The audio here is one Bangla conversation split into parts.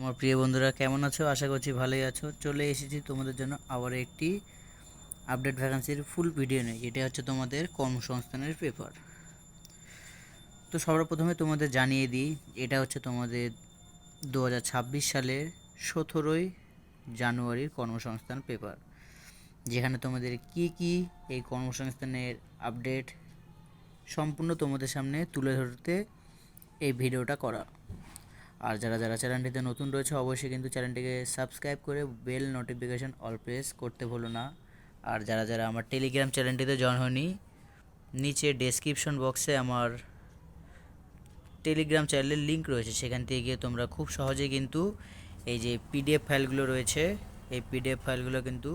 তোমার প্রিয় বন্ধুরা, কেমন আছো? আশা করছি ভালোই আছো। চলে এসেছি তোমাদের জন্য আবার একটি আপডেট ভ্যাকান্সির ফুল ভিডিও নেই এটা হচ্ছে তোমাদের কর্মসংস্থানের পেপার তো সবার প্রথমে তোমাদের জানিয়ে দিই, এটা হচ্ছে তোমাদের দু হাজার ছাব্বিশ সালের সতেরোই জানুয়ারির কর্মসংস্থান পেপার যেখানে তোমাদের কি কি এই কর্মসংস্থানের আপডেট সম্পূর্ণ তোমাদের সামনে তুলে ধরতে এই ভিডিওটা করা। আর যারা যারা চ্যানেলটিতে নতুন রয়েছে, অবশ্যই কিন্তু চ্যানেলটিকে সাবস্ক্রাইব করে বেল নোটিফিকেশন অল প্রেস করতে ভুলো না। আর যারা যারা আমার টেলিগ্রাম চ্যানেলটিতে জয়েন হয়নি, নিচে ডেসক্রিপশন বক্সে আমার টেলিগ্রাম চ্যানেলের লিঙ্ক রয়েছে। সেখান থেকে গিয়ে তোমরা খুব সহজে কিন্তু এই যে পিডিএফ ফাইলগুলো রয়েছে, এই পিডিএফ ফাইলগুলো কিন্তু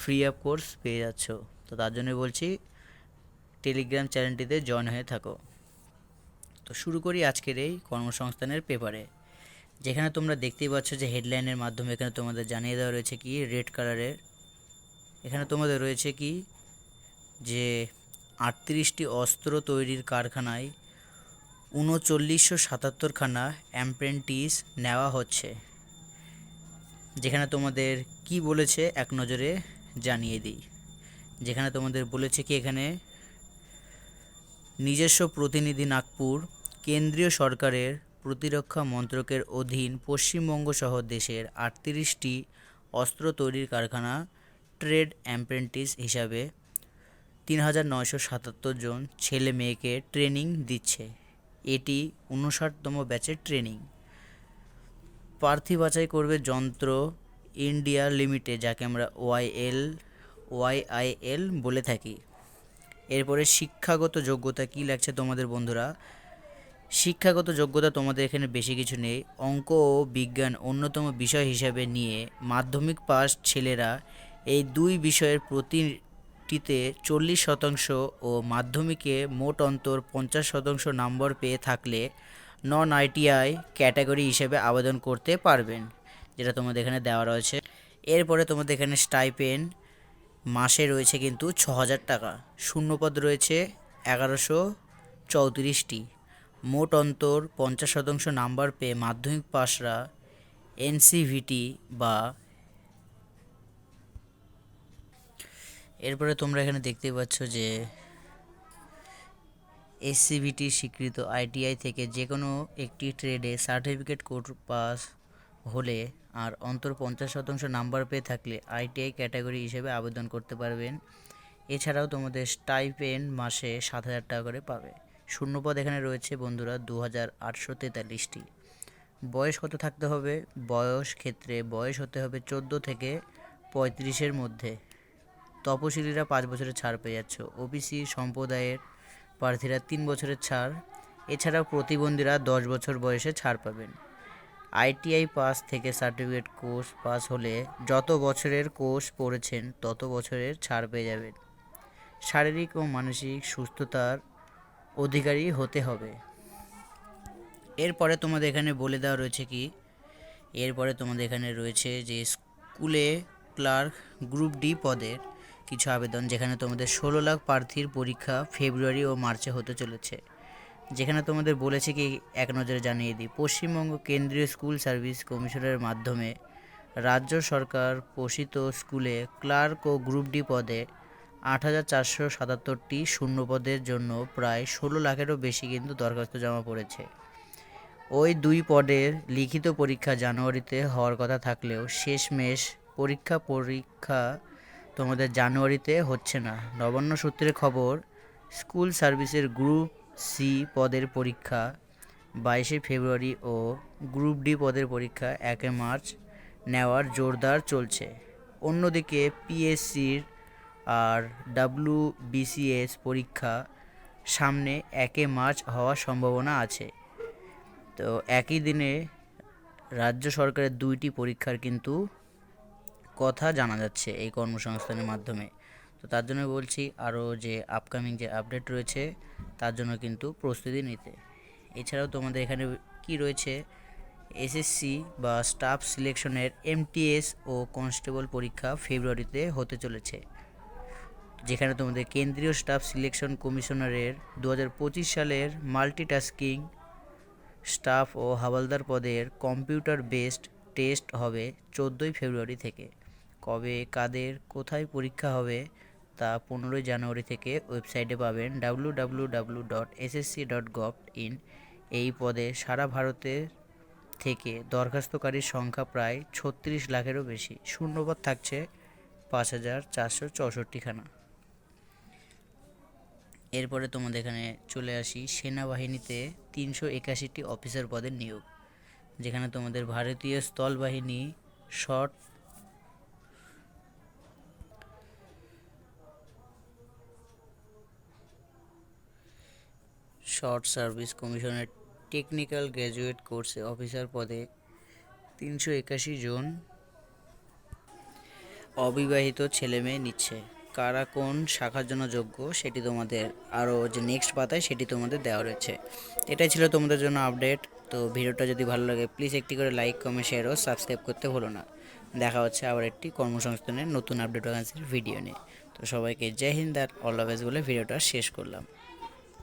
ফ্রি অফ কোর্স পেয়ে যাচ্ছ। তো তার জন্য বলছি টেলিগ্রাম চ্যানেলটিতে জয়েন হয়ে থাকো। তো শুরু করি আজকের এই কর্মসংস্থানের পেপারে। যেখানে তোমরা দেখতেই পাচ্ছ যে হেডলাইনের মাধ্যমে এখানে তোমাদের জানিয়ে দেওয়া রয়েছে কি রেড কালারের। এখানে তোমাদের রয়েছে কি যে আটত্রিশটি অস্ত্র তৈরির কারখানায় উনচল্লিশশো সাতাত্তরখানা অ্যাম্প্রেন্টিস নেওয়া হচ্ছে। যেখানে তোমাদের কি বলেছে এক নজরে জানিয়ে দিই। যেখানে তোমাদের বলেছে কি এখানে নিজস্ব প্রতিনিধি নাগপুর কেন্দ্রীয় সরকারের প্রতিরক্ষা মন্ত্রকের অধীন পশ্চিমবঙ্গ সহ দেশের আটত্রিশটি অস্ত্র তৈরির কারখানা ট্রেড অ্যাপ্রেন্টিস হিসাবে তিন হাজার নয়শো সাতাত্তর জন ছেলে মেয়েকে ট্রেনিং দিচ্ছে। এটি উনষাটতম ব্যাচের ট্রেনিং। প্রার্থী বাছাই করবে যন্ত্র ইন্ডিয়া লিমিটেড, যাকে আমরা ওয়াইএল ওয়াইআইএল বলে থাকি। এরপরে শিক্ষাগত যোগ্যতা কী লাগছে তোমাদের বন্ধুরা? শিক্ষাগত যোগ্যতা তোমাদের এখানে বেশি কিছু নেই। অঙ্ক ও বিজ্ঞান অন্যতম বিষয় হিসাবে নিয়ে মাধ্যমিক পাস ছেলেরা এই দুই বিষয়ের প্রতিটিতে চল্লিশ শতাংশ ও মাধ্যমিকে মোট অন্তর পঞ্চাশ শতাংশ নম্বর পেয়ে থাকলে নন আইটিআই ক্যাটাগরি হিসেবে আবেদন করতে পারবেন, যেটা তোমাদের এখানে দেওয়া রয়েছে। এরপরে তোমাদের এখানে স্টাইপেন মাসে রয়েছে কিন্তু ছ হাজার টাকা। শূন্যপদ রয়েছে এগারোশো চৌত্রিশটি। মোট অন্তর পঞ্চাশ শতাংশ নাম্বার পেয়ে মাধ্যমিক পাশরা এনসিভিটি বা এরপরে তোমরা এখানে দেখতে পাচ্ছ যে এসসিভিটি স্বীকৃত আইটিআই থেকে যে কোনো একটি ট্রেডে সার্টিফিকেট কোর্স পাস হলে আর অন্তর পঞ্চাশ শতাংশ নাম্বার পেয়ে থাকলে আইটিআই ক্যাটাগরি হিসেবে আবেদন করতে পারবেন। এছাড়াও তোমাদের স্টাইপেন মাসে সাত হাজার টাকা করে পাবে। শূন্যপদ এখানে রয়েছে বন্ধুরা দু হাজার আটশো তেতাল্লিশটি। বয়স কত থাকতে হবে? বয়স ক্ষেত্রে বয়স হতে হবে চোদ্দ থেকে পঁয়ত্রিশের মধ্যে। তপশিলীরা পাঁচ বছরের ছাড় পেয়ে যাচ্ছ। ওবিসি সম্প্রদায়ের প্রার্থীরা তিন বছরের ছাড়। এছাড়াও প্রতিবন্ধীরা দশ বছর বয়সে ছাড় পাবেন। আইটিআই পাস থেকে সার্টিফিকেট কোর্স পাস হলে যত বছরের কোর্স পড়েছেন, তত বছরের ছাড় পেয়ে যাবেন। শারীরিক ও মানসিক সুস্থতার অধিকারী হতে হবে। এরপরে তোমাদের এখানে বলে দেওয়া রয়েছে কি, এরপরে তোমাদের এখানে রয়েছে যে স্কুলে ক্লার্ক গ্রুপ ডি পদের কিছু আবেদন, যেখানে তোমাদের ষোলো লাখ প্রার্থীর পরীক্ষা ফেব্রুয়ারি ও মার্চে হতে চলেছে। যেখানে তোমাদের বলেছে কি, এক নজরে জানিয়ে দিই, পশ্চিমবঙ্গ কেন্দ্রীয় স্কুল সার্ভিস কমিশনের মাধ্যমে রাজ্য সরকার পোষিত স্কুলে ক্লার্ক ও গ্রুপ ডি পদে আট হাজার চারশো সাতাত্তরটি শূন্য পদের জন্য প্রায় ষোলো লাখেরও বেশি কিন্তু দরখাস্ত জমা পড়েছে। ওই দুই পদের লিখিত পরীক্ষা জানুয়ারিতে হওয়ার কথা থাকলেও শেষমেশ পরীক্ষা পরীক্ষা তোমাদের জানুয়ারিতে হচ্ছে না। নবান্ন সূত্রের খবর, স্কুল সার্ভিসের গ্রুপ সি পদের পরীক্ষা বাইশে ফেব্রুয়ারি ও গ্রুপ ডি পদের পরীক্ষা একে মার্চ নেওয়ার জোরদার চলছে। অন্যদিকে পিএসসির আর ডাব্লু বিসিএস পরীক্ষা সামনে একে মার্চ হওয়ার সম্ভাবনা আছে। তো একই দিনে রাজ্য সরকারের দুইটি পরীক্ষার কিন্তু কথা জানা যাচ্ছে এই কর্মসংস্থানের মাধ্যমে। তো তার জন্য বলছি আরও যে আপকামিং যে আপডেট রয়েছে, তার জন্য কিন্তু প্রস্তুতি নিতে। এছাড়াও তোমাদের এখানে কি রয়েছে? এসএসসি বা স্টাফ সিলেকশনের এমটিএস ও কনস্টেবল পরীক্ষা ফেব্রুয়ারিতে হতে চলেছে। যেখানে তোমাদের কেন্দ্রীয় স্টাফ সিলেকশন কমিশনারের দু হাজার পঁচিশ সালের মাল্টিটাস্কিং স্টাফ ও হাওলদার পদের কম্পিউটার বেসড টেস্ট হবে চোদ্দোই ফেব্রুয়ারি থেকে। কবে কাদের কোথায় পরীক্ষা হবে তা পনেরোই জানুয়ারি থেকে ওয়েবসাইটে পাবেন W W W dot SSC dot gov in এই পদে সারা ভারতের থেকে দরখাস্তকারীর সংখ্যা প্রায় ছত্রিশ লাখেরও বেশি। শূন্যপদ থাকছে পাঁচ হাজার চারশো চৌষট্টিখানা। এরপরে তোমাদের এখানে চলে আসি। সেনাবাহিনীতে তিনশো একাশিটি অফিসার পদের নিয়োগ, যেখানে তোমাদের ভারতীয় স্থলবাহিনী শর্ট শর্ট সার্ভিস কমিশনের টেকনিক্যাল গ্র্যাজুয়েট কোর্সে অফিসার পদে তিনশো একাশি জন অবিবাহিত ছেলে মেয়ে নিচ্ছে। কারা কোন শাখার জন্য যোগ্য সেটি তোমাদের আরও যে নেক্সট পাতায় সেটি তোমাদের দেওয়া রয়েছে। এটাই ছিল তোমাদের জন্য আপডেট তো ভিডিওটা যদি ভালো লাগে প্লিজ একটি করে লাইক কমেন্ট শেয়ার ও সাবস্ক্রাইব করতে ভুলো না। দেখা হচ্ছে আবার একটি কর্মসংস্থানের নতুন আপডেট ভিডিও নিয়ে। তো সবাইকে জয় হিন্দ আর অল বলে ভিডিওটা শেষ করলাম।